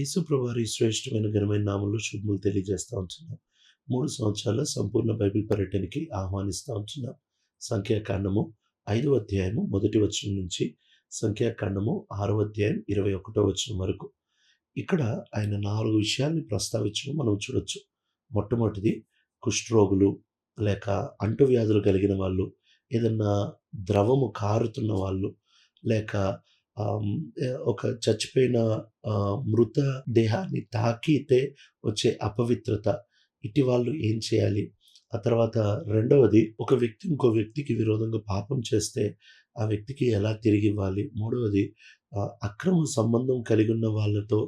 యేసుప్రభారి శ్రేష్టమైన ఘనమైన నామంలో శుభములు తెలియజేస్తూ ఉంటున్నాం. మూడు సంవత్సరాల సంపూర్ణ బైబిల్ పర్యటనకి ఆహ్వానిస్తూ ఉంటున్నాం. సంఖ్యాకాండము ఐదవ అధ్యాయము మొదటి వచనం నుంచి సంఖ్యాకాండము ఆరవ అధ్యాయం ఇరవై ఒకటో వచనం వరకు. ఇక్కడ ఆయన నాలుగు విషయాల్ని ప్రస్తావించడం మనం చూడొచ్చు. మొట్టమొదటిది కుష్ఠరోగులు లేక అంటువ్యాధులు కలిగిన వాళ్ళు ఏదన్నా ద్రవము కారుతున్న వాళ్ళు లేక ఒక చచ్చిపోయిన మృత దేహాన్ని తాకితే వచ్చే అపవిత్రత ఇటు వాళ్ళు ఏం చేయాలి? ఆ తర్వాత రెండవది ఒక వ్యక్తి ఇంకో వ్యక్తికి విరోధంగా పాపం చేస్తే ఆ వ్యక్తికి ఎలా తిరిగి ఇవ్వాలి? మూడవది అక్రమ సంబంధం కలిగి ఉన్న వాళ్ళతో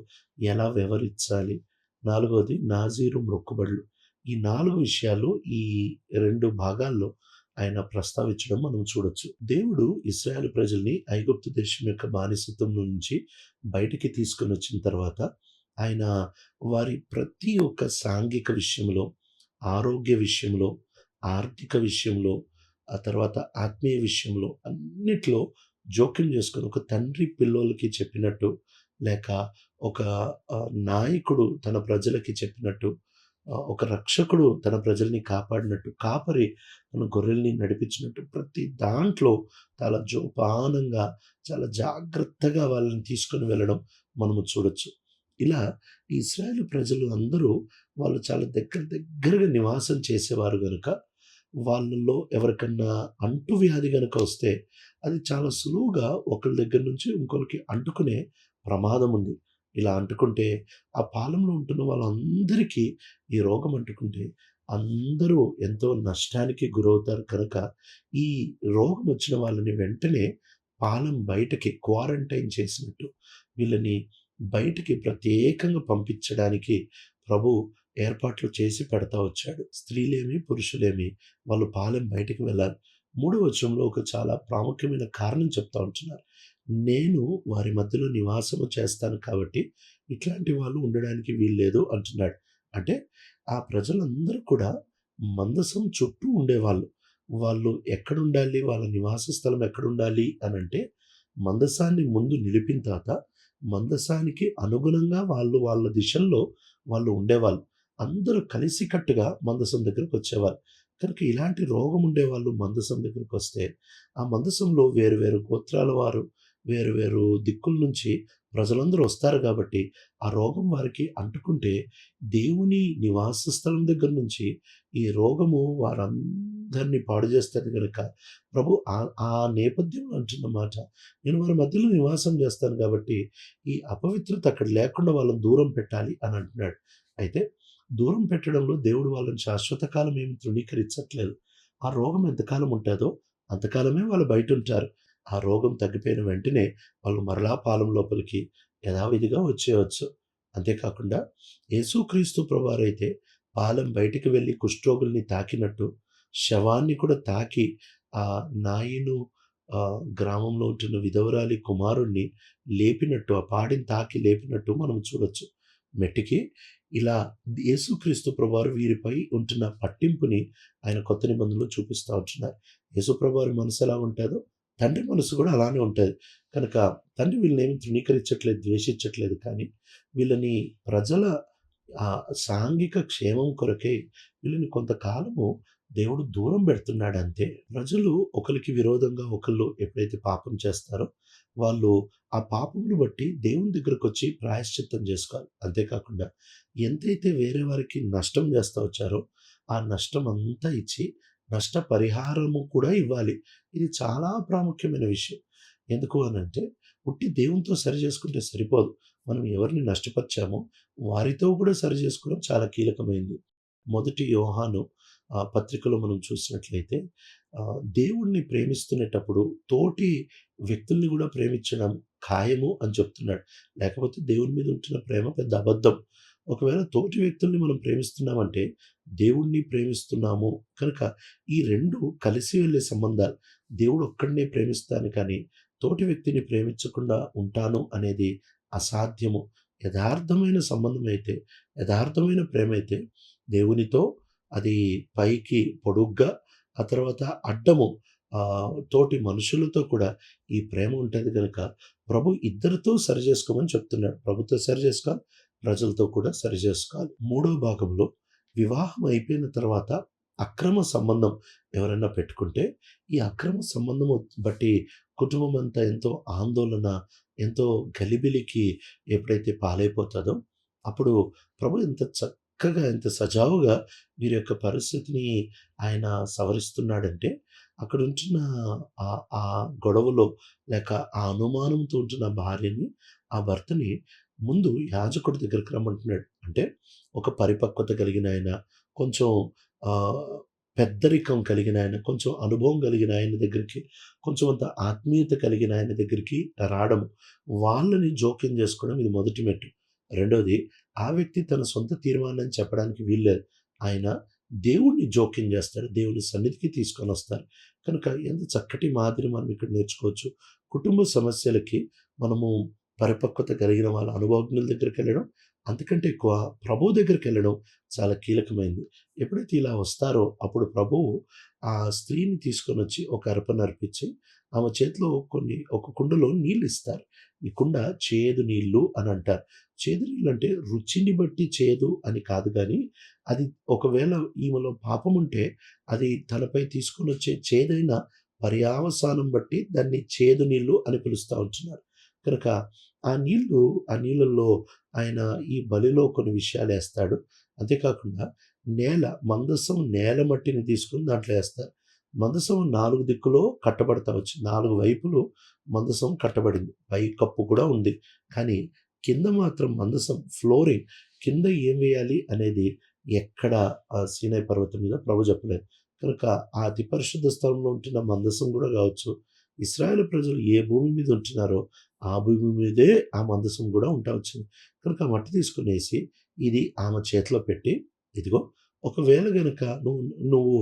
ఎలా వ్యవహరించాలి? నాలుగవది నాజీరు మొక్కుబడులు. ఈ నాలుగు విషయాలు ఈ రెండు భాగాల్లో ఆయన ప్రస్తావించడం మనం చూడొచ్చు. దేవుడు ఇస్రాయల్ ప్రజల్ని ఐగుప్తు దేశం యొక్క బానిసత్వం నుంచి బయటికి తీసుకొని వచ్చిన తర్వాత ఆయన వారి ప్రతి ఒక్క సాంఘిక విషయంలో ఆరోగ్య విషయంలో ఆర్థిక విషయంలో ఆ తర్వాత ఆత్మీయ విషయంలో అన్నిట్లో జోక్యం చేసుకొని ఒక తండ్రి పిల్లోలకి చెప్పినట్టు లేక ఒక నాయకుడు తన ప్రజలకి చెప్పినట్టు ఒక రక్షకుడు తన ప్రజల్ని కాపాడినట్టు కాపరి తన గొర్రెల్ని నడిపించినట్టు ప్రతి దాంట్లో చాలా జోపానంగా చాలా జాగ్రత్తగా వాళ్ళని తీసుకొని వెళ్ళడం మనము చూడొచ్చు. ఇలా ఇస్రాయేల్ ప్రజలు అందరూ వాళ్ళు చాలా దగ్గర దగ్గరగా నివాసం చేసేవారు కనుక వాళ్ళల్లో ఎవరికన్నా అంటువ్యాధి కనుక వస్తే అది చాలా సులువుగా ఒకరి దగ్గర నుంచి ఇంకొకరికి అంటుకునే ప్రమాదం ఉంది. ఇలా అంటుకుంటే ఆ పాలెంలో ఉంటున్న వాళ్ళందరికీ ఈ రోగం అంటుకుంటే అందరూ ఎంతో నష్టానికి గురవుతారు కనుక ఈ రోగం వచ్చిన వాళ్ళని వెంటనే పాలెం బయటకి క్వారంటైన్ చేసినట్టు వీళ్ళని బయటికి ప్రత్యేకంగా పంపించడానికి ప్రభు ఏర్పాట్లు చేసి పెడతా వచ్చాడు. స్త్రీలేమి పురుషులేమి వాళ్ళు పాలెం బయటికి వెళ్ళాలి. మూడో వచనంలో ఒక చాలా ప్రాముఖ్యమైన కారణం చెప్తా ఉంటున్నారు. నేను వారి మధ్యలో నివాసము చేస్తాను కాబట్టి ఇట్లాంటి వాళ్ళు ఉండడానికి వీల్లేదు అంటున్నాడు. అంటే ఆ ప్రజలందరూ కూడా మందసం చుట్టూ ఉండేవాళ్ళు. వాళ్ళు ఎక్కడ ఉండాలి వాళ్ళ నివాస స్థలం ఎక్కడ ఉండాలి అని అంటే మందసాన్ని ముందు నిలిపిన తర్వాత మందసానికి అనుగుణంగా వాళ్ళు వాళ్ళ దిశల్లో వాళ్ళు ఉండేవాళ్ళు. అందరూ కలిసికట్టుగా మందసం దగ్గరకు వచ్చేవాళ్ళు. కనుక ఇలాంటి రోగం ఉండేవాళ్ళు మందసం దగ్గరికి వస్తే ఆ మందసంలో వేరు వేరు గోత్రాల వారు వేరు వేరు దిక్కుల నుంచి ప్రజలందరూ వస్తారు కాబట్టి ఆ రోగం వారికి అంటుకుంటే దేవుని నివాస స్థలం దగ్గర నుంచి ఈ రోగము వారందరినీ పాడు చేస్తుంది కనుక ప్రభు ఆ ఆ నేపథ్యంలో అంటున్న మాట నేను వారి మధ్యలో నివాసం చేస్తాను కాబట్టి ఈ అపవిత్రత అక్కడ లేకుండా వాళ్ళని దూరం పెట్టాలి అని అంటున్నాడు. అయితే దూరం పెట్టడంలో దేవుడు వాళ్ళని శాశ్వత కాలం ఏమి తృణీకరించట్లేదు. ఆ రోగం ఎంతకాలం ఉంటుందో అంతకాలమే వాళ్ళు బయట ఉంటారు ఆ రోగం తగ్గిపోయిన వెంటనే వాళ్ళు మరలా పాలం లోపలికి యథావిధిగా వచ్చేయవచ్చు అంతేకాకుండా యేసుక్రీస్తు ప్రభువారైతే పాలెం బయటికి వెళ్ళి కుష్ఠరోగుల్ని తాకినట్టు శవాన్ని కూడా తాకి ఆ నాయను గ్రామంలో ఉంటున్న విధవరాలి కుమారుణ్ణి లేపినట్టు ఆ పాడిని తాకి లేపినట్టు మనం చూడొచ్చు. మెట్టికి ఇలా యేసుక్రీస్తు ప్రభువారు వీరిపై ఉంటున్న పట్టింపుని ఆయన కొత్త నిబంధనలో చూపిస్తూ ఉంటున్నారు. యేసు ప్రభువారి మనసు ఎలా ఉంటుందో తండ్రి మనసు కూడా అలానే ఉంటుంది. కనుక తండ్రి వీళ్ళని ఏమి తృణీకరించట్లేదు ద్వేషించట్లేదు కానీ వీళ్ళని ప్రజల సాంఘిక క్షేమం కొరకే వీళ్ళని కొంతకాలము దేవుడు దూరం పెడుతున్నాడు అంతే ప్రజలు ఒకరికి విరోధంగా ఒకళ్ళు ఎప్పుడైతే పాపం చేస్తారో వాళ్ళు ఆ పాపమును బట్టి దేవుని దగ్గరకు వచ్చి ప్రాయశ్చిత్తం చేసుకోవాలి. అంతేకాకుండా ఎంతైతే వేరే వారికి నష్టం చేస్తూ వచ్చారో ఆ నష్టం అంతా ఇచ్చి నష్ట పరిహారము కూడా ఇవ్వాలి. ఇది చాలా ప్రాముఖ్యమైన విషయం. ఎందుకు అని అంటే పుట్టి దేవునితో సరి చేసుకుంటే సరిపోదు. మనం ఎవరిని నష్టపరిచామో వారితో కూడా సరి చేసుకోవడం చాలా కీలకమైంది. మొదటి యోహాను పత్రికలో మనం చూసినట్లయితే దేవుణ్ణి ప్రేమిస్తునేటప్పుడు తోటి వ్యక్తుల్ని కూడా ప్రేమించడం ఖాయము అని చెప్తున్నాడు. లేకపోతే దేవుని మీద ఉంటున్న ప్రేమ పెద్ద అబద్ధం. ఒకవేళ తోటి వ్యక్తుల్ని మనం ప్రేమిస్తున్నామంటే దేవుణ్ణి ప్రేమిస్తున్నాము. కనుక ఈ రెండు కలిసి వెళ్ళే సంబంధాలు దేవుడు ఒక్కడినే ప్రేమిస్తాను కానీ తోటి వ్యక్తిని ప్రేమించకుండా ఉంటాను అనేది అసాధ్యము. యథార్థమైన సంబంధం అయితే యథార్థమైన ప్రేమ అయితే దేవునితో అది పైకి పొడుగ్గా ఆ తర్వాత అడ్డము తోటి మనుషులతో కూడా ఈ ప్రేమ ఉంటుంది కనుక ప్రభు ఇద్దరితో సరిజేసుకోమని చెప్తున్నాడు. ప్రభుతో సరిజేసుకోవాలి. ప్రజలతో కూడా సరిజేసుకోవాలి. మూడో భాగంలో వివాహం అయిపోయిన తర్వాత అక్రమ సంబంధం ఎవరైనా పెట్టుకుంటే, ఈ అక్రమ సంబంధం బట్టి కుటుంబం అంతా ఎంతో ఆందోళన, ఎంతో గలిబిలికి ఎప్పుడైతే పాలైపోతుందో అప్పుడు ప్రభు ఎంత చక్కగా, ఎంత సజావుగా వీరి యొక్క పరిస్థితిని ఆయన సవరిస్తున్నాడంటే, అక్కడ ఉంటున్న ఆ గొడవలో లేక ఆ అనుమానంతో ఉంటున్న భార్యని, ఆ భర్తని ముందు యాజకుడి దగ్గరికి రమ్మంటున్నాడు. అంటే ఒక పరిపక్వత కలిగిన ఆయన, కొంచెం పెద్దరికం కలిగిన ఆయన, కొంచెం అనుభవం కలిగిన ఆయన దగ్గరికి, కొంచెం అంత ఆత్మీయత కలిగిన ఆయన దగ్గరికి రావడం. వాళ్ళని జోక్యం చేసుకోవడం ఇది మొదటి మెట్టు. రెండవది ఆ వ్యక్తి తన సొంత తీర్మానాన్ని చెప్పడానికి వీల్లేదు. ఆయన దేవుణ్ణి జోక్యం చేస్తారు దేవుని సన్నిధికి తీసుకొని వస్తారు కనుక ఎంత చక్కటి మాదిరి మనం ఇక్కడ నేర్చుకోవచ్చు. కుటుంబ సమస్యలకి మనము పరిపక్వత కలిగిన వాళ్ళ అనుభవజ్ఞుల దగ్గరికి వెళ్ళడం అంతకంటే ఎక్కువ ప్రభువు దగ్గరికెళ్ళడం చాలా కీలకమైంది. ఎప్పుడైతే ఇలా వస్తారో అప్పుడు ప్రభువు ఆ స్త్రీని తీసుకొని వచ్చి ఒక అర్పణ అర్పించి, ఆమె చేతిలో కొన్ని ఒక కుండలో నీళ్ళిస్తారు. ఈ కుండ చేదు నీళ్ళు అని అంటారు చేదు నీళ్ళంటే రుచిని బట్టి చేదు అని కాదు కానీ అది ఒకవేళ ఈమెలో పాపం ఉంటే అది తనపై తీసుకొనొచ్చే చేదైన పర్యావసానం బట్టి దాన్ని చేదు నీళ్ళు అని పిలుస్తూ ఉంటున్నారు. కనుక ఆ నీళ్ళు ఆ నీళ్ళల్లో ఆయన ఈ బలిలో కొన్ని విషయాలు వేస్తాడు అంతేకాకుండా నేల మందసం నేల మట్టిని తీసుకొని దాంట్లో వేస్తారు మందసం నాలుగు దిక్కులో కట్టబడతా వచ్చింది. నాలుగు వైపులు మందసం కట్టబడింది. పై కప్పు కూడా ఉంది. కానీ కింద మాత్రం మందసం ఫ్లోరింగ్ కింద ఏం వేయాలి అనేది ఎక్కడ ఆహ్, సీనాయి పర్వతం మీద ప్రభు చెప్పలేదు. కనుక ఆ అతి పరిశుద్ధ స్థలంలో ఉంటున్న మందసం కూడా కావచ్చు ఇస్రాయేల్ ప్రజలు ఏ భూమి మీద ఉంటున్నారో ఆ భూమి మీదే ఆ మందసం కూడా ఉంటా వచ్చింది. కనుక ఆ మట్టి తీసుకునేసి ఇది ఆమె చేతిలో పెట్టి, ఇదిగో ఒకవేళ కనుక నువ్వు నువ్వు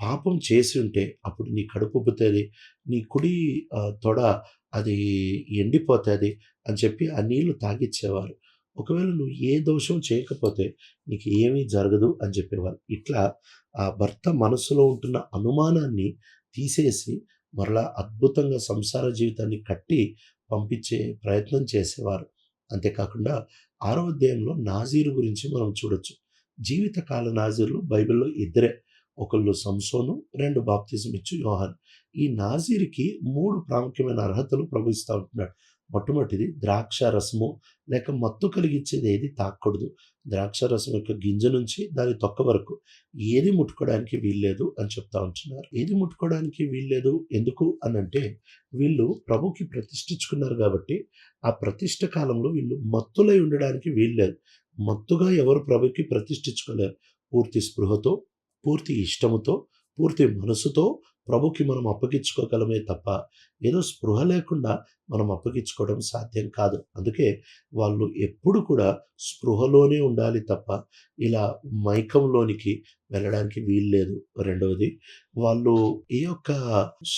పాపం చేసి ఉంటే అప్పుడు నీ కడుపు ఉబ్బుతుంది నీ కుడి తొడ అది ఎండిపోతుంది అని చెప్పి ఆ నీళ్ళు తాగిచ్చేవారు. ఒకవేళ నువ్వు ఏ దోషం చేయకపోతే నీకు ఏమీ జరగదు అని చెప్పేవారు. ఇట్లా ఆ భర్త మనసులో ఉంటున్న అనుమానాన్ని తీసేసి మరలా అద్భుతంగా సంసార జీవితాన్ని కట్టి పంపించే ప్రయత్నం చేసేవారు. అంతేకాకుండా ఆరో అధ్యాయంలో నాజీరు గురించి మనం చూడొచ్చు. జీవితకాల నాజీర్లు బైబిల్‌లో ఇద్దరే. ఒకళ్ళు సంసోను, రెండు బాప్తిజం ఇచ్చు యోహాను. ఈ నాజీర్కి మూడు ప్రాముఖ్యమైన అర్హతలు ప్రభు ఇస్తా ఉంటున్నాడు. మొట్టమొదటిది ద్రాక్ష రసము లేక మత్తు కలిగించేది ఏది తాకూడదు ద్రాక్ష రసం యొక్క గింజ నుంచి దాని తొక్క వరకు ఏది ముట్టుకోవడానికి వీల్లేదు అని చెప్తా ఉంటున్నారు. ఏది ముట్టుకోవడానికి వీల్లేదు ఎందుకు అనంటే, వీళ్ళు ప్రభుకి ప్రతిష్ఠించుకున్నారు కాబట్టి ఆ ప్రతిష్ట కాలంలో వీళ్ళు మత్తులై ఉండడానికి వీల్లేదు. మత్తుగా ఎవరు ప్రభుకి ప్రతిష్ఠించుకోలేరు. పూర్తి స్పృహతో, పూర్తి ఇష్టముతో, పూర్తి మనసుతో ప్రభుకి మనం అప్పగించుకోగలమే తప్ప, ఏదో స్పృహ లేకుండా మనం అప్పగించుకోవడం సాధ్యం కాదు. అందుకే వాళ్ళు ఎప్పుడు కూడా స్పృహలోనే ఉండాలి తప్ప, ఇలా మైకంలోనికి వెళ్ళడానికి వీల్లేదు. రెండవది వాళ్ళు ఈ యొక్క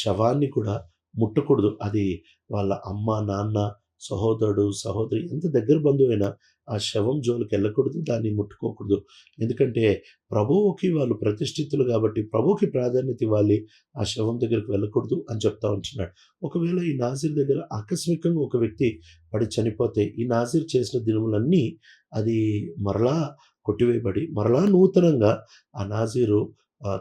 శవాన్ని కూడా ముట్టకూడదు. అది వాళ్ళ అమ్మ, నాన్న, సహోదరుడు, సహోదరి ఎంత దగ్గర బంధువైనా ఆ శవం జోలికెళ్ళకూడదు. దాన్ని ముట్టుకోకూడదు. ఎందుకంటే ప్రభువుకి వాళ్ళు ప్రతిష్ఠితులు కాబట్టి ప్రభువుకి ప్రాధాన్యత ఇవ్వాలి. ఆ శవం దగ్గరికి వెళ్ళకూడదు అని చెప్తా ఉంటున్నాడు. ఒకవేళ ఈ నాజీర్ దగ్గర ఆకస్మికంగా ఒక వ్యక్తి పడి చనిపోతే, ఈ నాజీర్ చేసిన దినములన్నీ అది మరలా కొట్టివేయబడి, మరలా నూతనంగా ఆ నాజీరు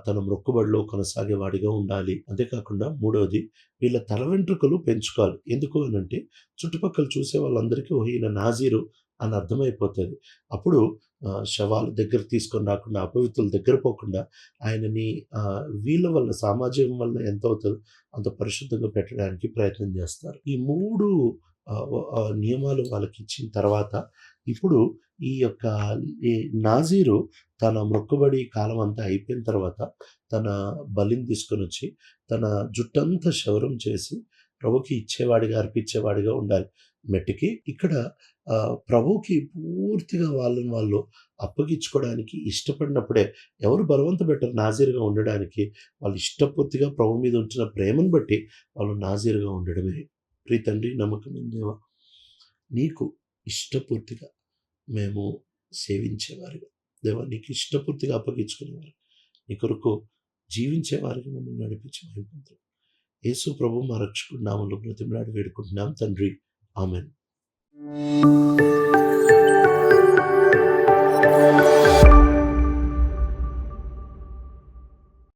తన మొక్కుబడిలో కొనసాగేవాడిగా ఉండాలి. అంతేకాకుండా మూడవది వీళ్ళ తల వెంట్రుకలు పెంచుకోవాలి. ఎందుకు అనంటే, చుట్టుపక్కల చూసే వాళ్ళందరికీ ఓ ఈయన నాజీరు అని అర్థమైపోతుంది అప్పుడు శవాల శవాలు తీసుకొని రాకుండా, అపవిత్రుల దగ్గర పోకుండా ఆయనని వీళ్ళ వల్ల సామాజికం వల్ల ఎంత అవుతుందో అంత పరిశుద్ధంగా పెట్టడానికి ప్రయత్నం చేస్తారు. ఈ మూడు నియమాలు వాళ్ళకి ఇచ్చిన తర్వాత, ఇప్పుడు ఈ యొక్క ఈ నాజీరు తన మొక్కుబడి కాలం అంతా అయిపోయిన తర్వాత, తన బలిని తీసుకొని వచ్చి తన జుట్టంతా శవరం చేసి, ప్రభుకి ఇచ్చేవాడిగా, అర్పించేవాడిగా ఉండాలి. మెట్టుకి ఇక్కడ ప్రభువుకి పూర్తిగా వాళ్ళని వాళ్ళు అప్పగించుకోవడానికి ఇష్టపడినప్పుడే ఎవరు బలవంత పెట్టరు నాజీరుగా ఉండడానికి. వాళ్ళు ఇష్టపూర్తిగా ప్రభు మీద ఉంచిన ప్రేమను బట్టి వాళ్ళు నాజీరుగా ఉండడమే. ప్రీ తండ్రి, నమ్మకమైన దేవా! నీకు ఇష్టపూర్తిగా మేము సేవించేవారుగా దేవా! నీకు ఇష్టపూర్తిగా అప్పగించుకునేవారు. నీ కొరకు జీవించేవారిగా మమ్మల్ని నడిపించి మహిమ యేసు ప్రభు మా రక్షకుడు నామంలో బ్రతిమలాడి వేడుకుంటున్నాం తండ్రి Amen.